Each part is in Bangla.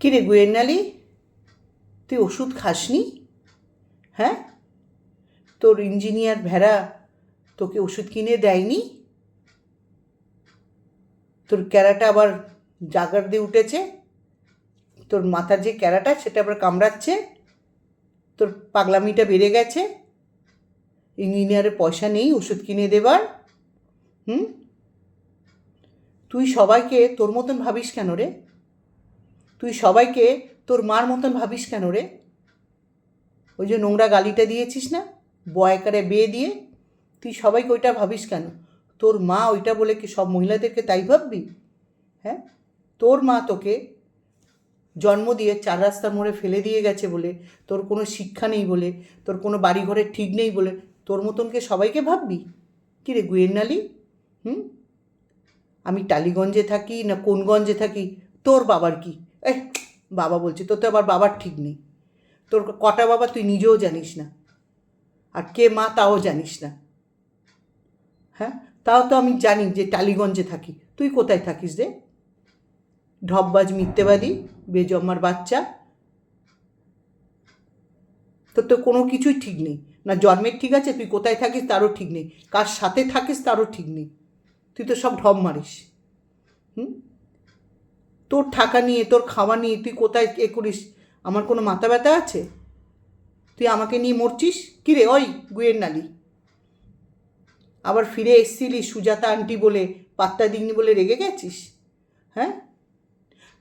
কিরে গুয়েন্নালি তুই ওষুধ খাসনি? হ্যাঁ? তোর ইঞ্জিনিয়ার ভেড়া তোকে ওষুধ কিনে দেয়নি? তোর ক্যারাটা আবার জাগার দিয়ে উঠেছে? তোর মাথার যে ক্যারাটা সেটা আবার কামড়াচ্ছে? তোর পাগলামিটা বেড়ে গেছে? ইঞ্জিনিয়ারের পয়সা নেই ওষুধ কিনে দেবার? হুম? তুই সবাইকে তোর মতন ভাবিস কেন রে? তুই সবাইকে তোর মার মতন ভাবিস কেন রে? ওই যে নোংরা গালিটা দিয়েছিস না? বয়কারে বিয়ে দিয়ে? তুই সবাইকে ওইটা ভাবিস কেন? তোর মা ওইটা বলে কি সব মহিলাদেরকে তাই ভাববি? হ্যাঁ? তোর মা তোকে জন্ম দিয়ে চার রাস্তার মোড়ে ফেলে দিয়ে গেছে বলে, তোর কোনো শিক্ষা নেই বলে, তোর কোনো বাড়ি ঘরের ঠিক নেই বলে, তোর মতনকে সবাইকে ভাববি? কী রে গুয়েন্নালি হুম? আমি টালিগঞ্জে থাকি না কোনগঞ্জে থাকি? তোর বাবার কি? এ বাবা বলছে, তোর তো আবার বাবার ঠিক নেই। তোর কটা বাবা তুই নিজেও জানিস না। আর কে মা তাও জানিস না। হ্যাঁ? তাও তো আমি জানি যে টালিগঞ্জে থাকি। তুই কোথায় থাকিস রে? ঢপবাজ মিথ্যেবাদী, বেজম্মার বাচ্চা। তোর তো কোনো কিছুই ঠিক নেই। না জন্মের ঠিক আছে, তুই কোথায় থাকিস তারও ঠিক নেই। কার সাথে থাকিস তারও ঠিক নেই। তুই তো সব ঢপ মারিস। হুম? তোর থাকা নিয়ে, তোর খাওয়া নিয়ে, তুই কোথায় এ করিস? আমার কোনো মাথা ব্যথা আছে? তুই আমাকে নিয়ে মরছিস? কিরে ওই গুয়ের নালি। আবার ফিরে এসছিলি সুজাতা আন্টি বলে, পাত্তা দিইনি বলে রেগে গেছিস? হ্যাঁ?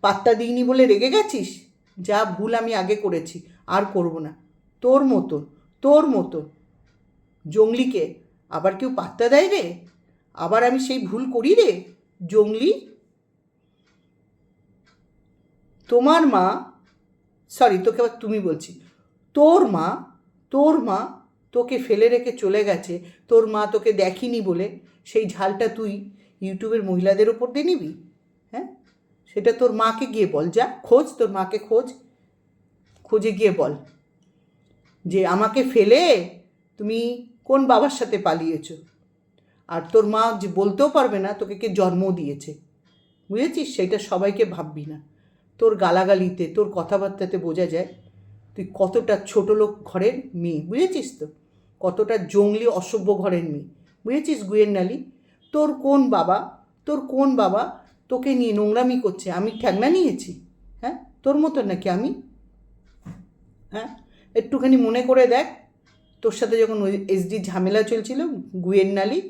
পাত্তা দিইনি বলে রেগে গেছিস? যা ভুল আমি আগে করেছি, আর করব না। তোর মতন তোর মতন। জঙ্গলিকে আবার কেউ পাত্তা দেয় রে? আবার আমি সেই ভুল করি রে? জঙ্গলি? তোমার মা সরি তোকে আবার তুমি বলছি। তোর মা তোর মা তোকে ফেলে রেখে চলে গেছে, তোর মা তোকে দেখিনি বলে সেই ঝালটা তুই ইউটিউবের মহিলাদের ওপর দিয়ে নিবি? হ্যাঁ? সেটা তোর মাকে গিয়ে বল, যা, খোঁজ, তোর মাকে খোঁজ। খোঁজে গিয়ে বল যে আমাকে ফেলে তুমি কোন বাবার সাথে পালিয়েছ? আর তোর মা যে বলতেও পারবে না, তোকে কে জন্ম দিয়েছে? বুঝেছিস? সেটা সবাইকে ভাববি না। তোর গালাগালিতে, তোর কথাবার্তাতে বোঝা যায় তুই কতটা ছোট লোক ঘরের মেয়ে, বুঝেছিস তো? কতটা জঙ্গলি, অসভ্য ঘরের মেয়ে, বুঝেছিস গুয়ের নালি? তোর কোন বাবা, তোর কোন বাবা তোকে নিয়ে নোংরামি করছে? আমি ঠ্যাংনা নিয়েছি হ্যাঁ? তোর মতো নাকি আমি? হ্যাঁ? একটুখানি মনে করে দেখ, তোর সাথে যখন এসডি ঝামেলা চলছিল, গুয়ের নালি,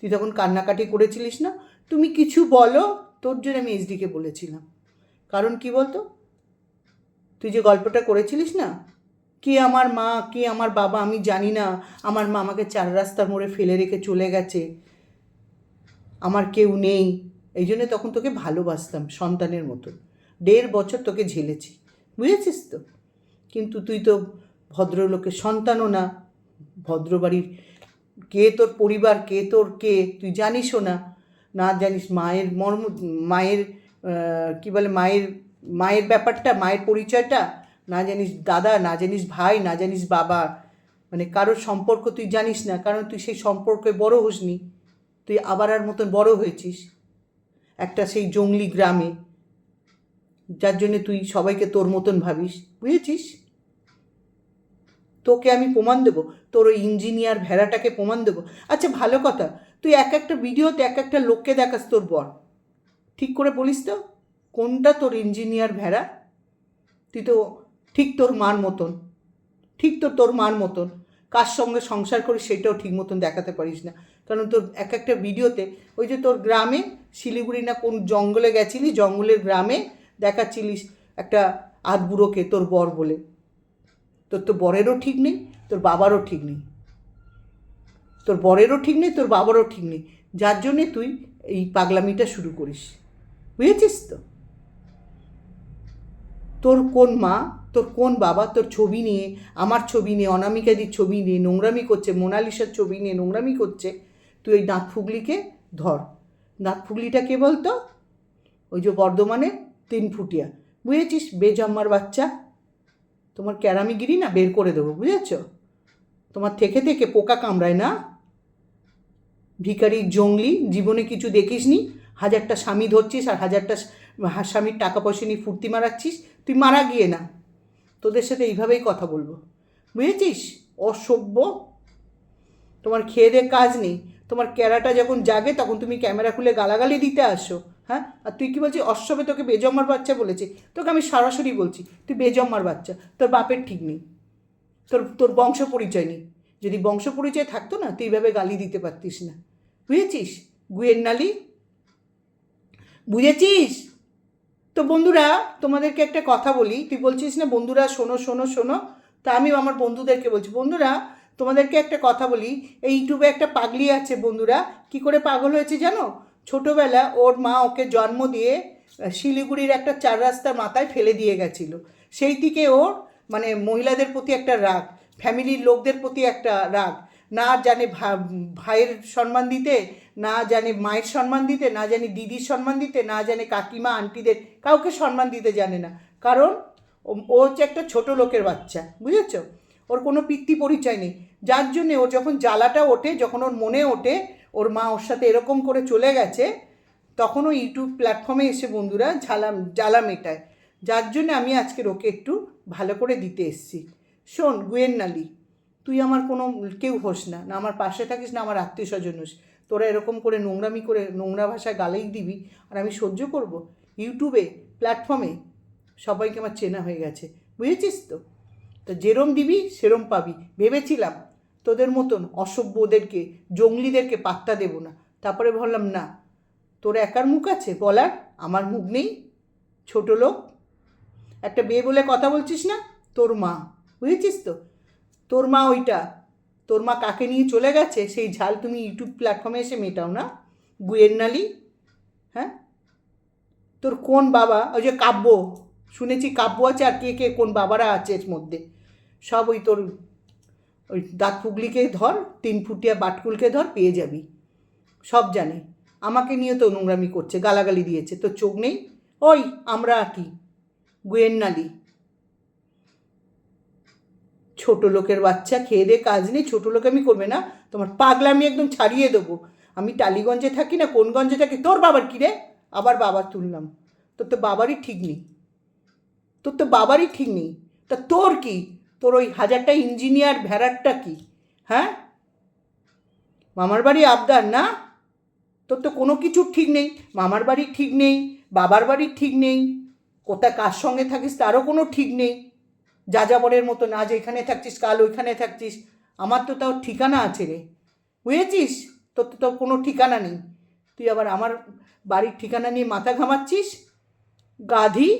তুই তখন কান্নাকাটি করেছিলিস না? তুমি কিছু বলো, তোর জন্য আমি এসডিকে বলেছিলাম। কারণ কি বলতো? তুই যে গল্পটা করেছিলিস না, কে আমার মা, কে আমার বাবা আমি জানি না, আমার মা আমাকে চার রাস্তার মোড়ে ফেলে রেখে চলে গেছে, আমার কেউ নেই। এই জন্য তখন তোকে ভালোবাসতাম সন্তানের মতো। দেড় বছর তোকে ঝেলেছি, বুঝেছিস তো? কিন্তু তুই তো ভদ্রলোকের সন্তানও না। ভদ্রবাড়ির কে তোর পরিবার, কে তোর কে, তুই জানিসও না। না জানিস মায়ের মর্ম, মায়ের কি বলে, মায়ের মায়ের ব্যাপারটা, মায়ের পরিচয়টা, না জানিস দাদা, না জানিস ভাই, না জানিস বাবা মানে কারোর সম্পর্ক তুই জানিস না, কারণ তুই সেই সম্পর্কে বড় হসনি, তুই আবার আর মতন বড় হয়েছিস, একটা সেই জঙ্গলি গ্রামে, যার জন্যে তুই সবাইকে তোর মতন ভাবিস, বুঝেছিস? তোকে আমি প্রমাণ দেবো, তোর ওই ইঞ্জিনিয়ার ভেড়াটাকে প্রমাণ দেবো। আচ্ছা ভালো কথা, তুই এক একটা ভিডিওতে এক একটা লোককে দেখাস তোর বর। ঠিক করে বলিস তো, কোনটা তোর ইঞ্জিনিয়ার ভেড়া? তুই তো ঠিক তোর মার মতন, ঠিক তো তোর মার মতন। কার সঙ্গে সংসার করিস সেটাও ঠিক মতন দেখাতে পারিস না। কারণ তোর এক একটা ভিডিওতে ওই যে তোর গ্রামে শিলিগুড়ি না কোন জঙ্গলে গেছিলি, জঙ্গলের গ্রামে দেখাচ্ছিলিস একটা আধবুড়োকে তোর বর বলে। তোর তো বরেরও ঠিক নেই, তোর বাবারও ঠিক নেই। তোর বরেরও ঠিক নেই, তোর বাবারও ঠিক নেই। যার জন্যে তুই এই পাগলামিটা শুরু করিস। বুঝেছিস তো? তোর কোন মা, তোর কোন বাবা, তোর ছবি নিয়ে, আমার ছবি নিয়ে, অনামিকাদির ছবি নিয়ে নোংরামি করছে, মোনালিসার ছবি নিয়ে নোংরামি করছে, তুই ওই দাঁত ফুগলিকে ধর। দাঁত ফুগলিটা কে বলতো? ওই যে বর্ধমানে তিন ফুটিয়া। বুঝেছিস? বেজম্মার বাচ্চা। তোমার ক্যারামিগিরি না বের করে দেবো, বুঝেছ? তোমার থেকে থেকে পোকা কামড়ায় না? ভিখারি জঙ্গলি, জীবনে কিছু দেখিসনি? হাজারটা স্বামী ধরছিস আর হাজারটা স্বামীর টাকা পয়সা নিয়ে ফুর্তি মারাচ্ছিস, তুই মারা গিয়ে না। তোদের সাথে এইভাবেই কথা বলব। বুঝেছিস? অসভ্য। তোমার খেয়ে দে কাজ নেই। তোমার ক্যারাটা যখন জাগে, তখন তুমি ক্যামেরা খুলে গালাগালি দিতে আসো হ্যাঁ? আর তুই কি বলছিস? অশ্ববে তোকে বেজম্মার বাচ্চা বলেছে। তোকে আমি সরাসরি বলছি, তুই বেজম্মার বাচ্চা। তোর বাপের ঠিক নেই। তোর তোর বংশ পরিচয় নেই। যদি বংশ পরিচয় থাকতো না, তুই এইভাবে গালি দিতে পারতিস না। বুঝেছিস? গুয়ের নালি বুঝেছিস? তো বন্ধুরা, তোমাদেরকে একটা কথা বলি। তুই বলছিস না, বন্ধুরা, শোনো শোনো শোনো? তা আমি আমার বন্ধুদেরকে বলছি, বন্ধুরা, তোমাদেরকে একটা কথা বলি। এই ইউটিউবে একটা পাগলি আছে, বন্ধুরা। কি করে পাগল হয়েছে জানো? ছোটোবেলা ওর মা ওকে জন্ম দিয়ে শিলিগুড়ির একটা চার রাস্তার মাথায় ফেলে দিয়ে গেছিল। সেই থেকে ওর মানে মহিলাদের প্রতি একটা রাগ ফ্যামিলির লোকদের প্রতি একটা রাগ। না জানে ভাইয়ের সম্মান দিতে, না জানে মায়ের সম্মান দিতে, না জানে দিদির সম্মান দিতে, না জানে কাকিমা, আন্টিদের, কাউকে সম্মান দিতে জানে না। কারণ ও- হচ্ছে একটা ছোট লোকের বাচ্চা, বুঝেছ? ওর কোনো পিতৃ পরিচয় নেই। যার জন্যে ওর যখন জ্বালাটা ওঠে, যখন ওর মনে ওঠে, ওর মা ওর সাথে এরকম করে চলে গেছে, তখন ও ইউটিউব প্ল্যাটফর্মে এসে বন্ধুরা ঝালা, জ্বালা মেটায়। যার জন্য আমি আজকে ওকে একটু ভালো করে দিতে এসেছি। শোন, গুয়েন নালি। তুই আমার কোনো কেউ হোস না না আমার পাশে থাকিস, না আমার আত্মীয় স্বজন হোস। তোরা এরকম করে নোংরামি করে নোংরা ভাষায় গালেই দিবি আর আমি সহ্য করব। ইউটিউবে, প্ল্যাটফর্মে সবাইকে আমার চেনা হয়ে গেছে। বুঝেছিস তো? তো যেরম দিবি, সেরম পাবি। ভেবেছিলাম তোদের মতন অসভ্যদেরকে, জঙ্গলিদেরকে পাত্তা দেব না। তারপরে ভাবলাম, না, তোর একার মুখ আছে বলার? আমার মুখ নেই? ছোট লোক? একটা বিয়ে বলে কথা বলছিস না? তোর মা। বুঝেছিস তো? তোর মা ওইটা। তোর মা কাকে নিয়ে চলে গেছে, সেই ঝাল তুমি ইউটিউব প্ল্যাটফর্মে এসে মেটাও না? গুয়ের নালি? হ্যাঁ? তোর কোন বাবা? ওই যে কাব্য, শুনেছি কাব্য আছে আর কে কে কোন বাবারা আছে এর মধ্যে? সব ওই তোর ওই দাঁত ফুগলিকে ধর, তিন ফুটিয়া বাটকুলকে ধর, পেয়ে যাবি। সব জানে। আমাকে নিয়ে তো নোংরামি করছে, গালাগালি দিয়েছে, তোর চোখ নেই? ওই, আমরা কি? গুয়ের নালি। ছোট লোকের বাচ্চা, খেয়ে দে কাজ নেই, ছোট লোক আমি করবে না। তোমার পাগলা আমি একদম ছাড়িয়ে দেবো। আমি টালিগঞ্জে থাকি না, কোন গঞ্জে থাকি? তোর বাবার কী রে? আবার বাবার তুললাম। তোর তো বাবারই ঠিক নেই। তোর তো বাবারই ঠিক নেই। তা তোর কি? তোর ওই হাজারটা ইঞ্জিনিয়ার ভ্যারারটা কি? হ্যাঁ? মামার বাড়ি আবদার না? তোর তো কোনো কিছু ঠিক নেই। মামার বাড়ি ঠিক নেই। বাবার বাড়ি ঠিক নেই। কোথায় কার সঙ্গে থাকিস তারও কোনো ঠিক নেই। যা যাবরের মতন, আজ এখানে থাকছিস, কাল ওইখানে থাকছিস। আমার তো তাও ঠিকানা আছে রে। বুঝেছিস? তোর তো তোর কোনো ঠিকানা নেই। তুই আবার আমার বাড়ির ঠিকানা নিয়ে মাথা ঘামাচ্ছিস? গাধি?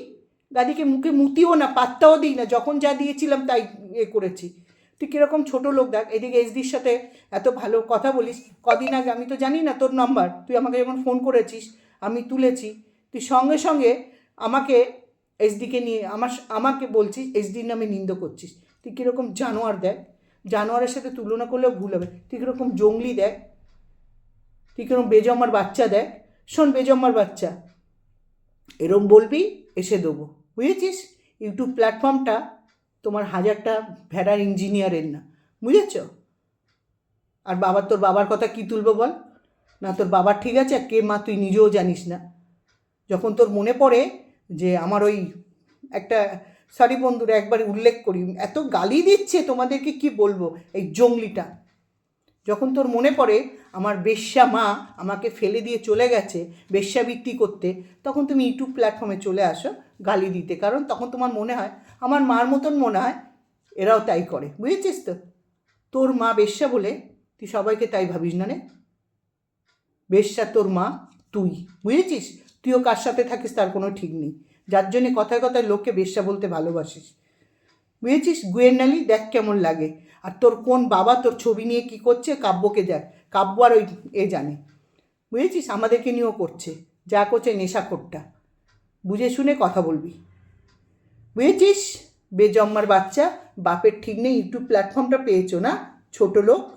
গাদিকে মুখে মুতিও না, পাত্তাও দিই না। যখন যা দিয়েছিলাম তাই এ করেছি। তুই কীরকম ছোটো লোক দেখ। এদিকে এসডির সাথে এত ভালো কথা বলিস। কদিন আগে, আমি তো জানি না তোর নাম্বার। তুই আমাকে যখন ফোন করেছিস, আমি তুলেছি। তুই সঙ্গে সঙ্গে আমাকে এসডিকে নিয়ে আমার আমাকে বলছিস এসডির নামে নিন্দ করছিস। তুই কীরকম জানোয়ার দেখ, জানোয়ারের সাথে তুলনা করলেও ভুল হবে। তুই কীরকম জঙ্গলি দেখ, তুই কীরকম বেজম্মার বাচ্চা দেখ। শোন, বেজম্মার বাচ্চা, এরম বলবি, এসে দেবো। বুঝেছিস? ইউটিউব প্ল্যাটফর্মটা তোমার হাজারটা ভেড়ার ইঞ্জিনিয়ারের না। বুঝেছ? আর বাবার, তোর বাবার কথা কি তুলবো বল? না, তোর বাবার ঠিক আছে? আর কে মা, তুই নিজেও জানিস না। যখন তোর মনে পড়ে যে আমার ওই একটা সরি বন্ধুরা একবার উল্লেখ করি, এত গালি দিচ্ছে তোমাদেরকে কি বলব? এই জঙ্গলিটা। যখন তোর মনে পড়ে আমার বেশ্যা মা আমাকে ফেলে দিয়ে চলে গেছে বেশ্যাবৃত্তি করতে, তখন তুমি ইউটিউব প্ল্যাটফর্মে চলে আসো গালি দিতে। কারণ তখন তোমার মনে হয়, আমার মার মতন মনে হয় এরাও তাই করে। বুঝেছিস তো? তোর মা বেশ্যা বলে তুই সবাইকে তাই ভাবিস না রে বেশ্যা তোর মা, তুই। বুঝেছিস? তুইও কার সাথে থাকিস তার কোনো ঠিক নেই। যার জন্যে কথায় কথায় লোককে বেশ্যা বলতে ভালোবাসিস। বুঝেছিস? গুয়েন্নালি দেখ কেমন লাগে। আর তোর কোন বাবা তোর ছবি নিয়ে কি করছে, কাব্যকে দেখ। কাব্য আর ওই এ জানে। বুঝেছিস? আমাদেরকে নিয়েও করছে। যা করছে নেশা নেশাখোরটা বুঝে শুনে কথা বলবি। বুঝেছিস? বেজম্মার বাচ্চা, বাপের ঠিক নেই, ইউটিউব প্ল্যাটফর্মটা পেয়েছ না? ছোট লোক।